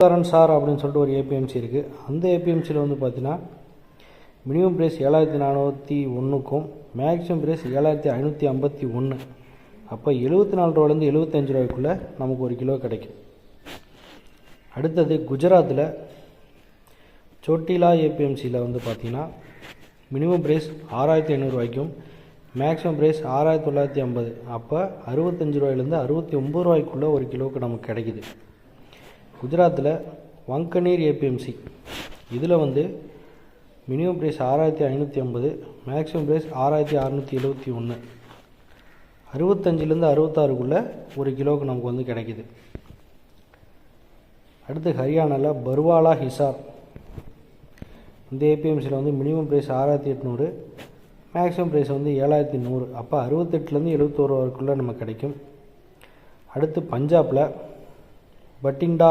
Karan sir அப்படின்னு சொல்லிட்டு ஒரு ஏபிஎம்சி இருக்குது அந்த ஏபிஎம்சியில் வந்து பார்த்தீங்கன்னா மினிமம் ப்ரைஸ் ஏழாயிரத்தி நானூற்றி ஒன்றுக்கும் மேக்ஸிமம் ப்ரைஸ் ஏழாயிரத்தி ஐநூற்றி ஐம்பத்தி ஒன்று அப்போ எழுபத்தி நாலு ரூபாலேருந்து எழுபத்தஞ்சு ரூபாய்க்குள்ளே நமக்கு ஒரு கிலோ கிடைக்கும். அடுத்தது குஜராத்தில் சோட்டிலா ஏபிஎம்சியில் வந்து பார்த்தீங்கன்னா மினிமம் ப்ரைஸ் ஆறாயிரத்தி ஐநூறுரூவாய்க்கும் மேக்ஸிமம் ப்ரைஸ் ஆறாயிரத்தி தொள்ளாயிரத்தி ஐம்பது. அப்போ அறுபத்தஞ்சு ரூபாயிலேருந்து அறுபத்தி ஒம்பது ரூபாய்க்குள்ளே ஒரு கிலோவுக்கு நமக்கு கிடைக்குது. குஜராத்தில் வங்கநீர் ஏபிஎம்சி இதில் வந்து மினிமம் ப்ரைஸ் ஆறாயிரத்தி ஐநூற்றி ஐம்பது மேக்ஸிமம் ப்ரைஸ் ஆறாயிரத்தி அறநூற்றி எழுபத்தி ஒன்று அறுபத்தஞ்சிலேருந்து அறுபத்தாறுக்குள்ளே ஒரு கிலோவுக்கு நமக்கு வந்து கிடைக்குது. அடுத்து ஹரியானாவில் பர்வாலா ஹிசார். இந்த ஏபிஎம்சியில் வந்து மினிமம் ப்ரைஸ் ஆறாயிரத்தி எட்நூறு மேக்ஸிமம் ப்ரைஸ் வந்து ஏழாயிரத்தி நூறு. அப்போ அறுபத்தெட்டுலேருந்து எழுபத்தோரு வரைக்குள்ளே நமக்கு கிடைக்கும். அடுத்து பஞ்சாபில் பட்டிண்டா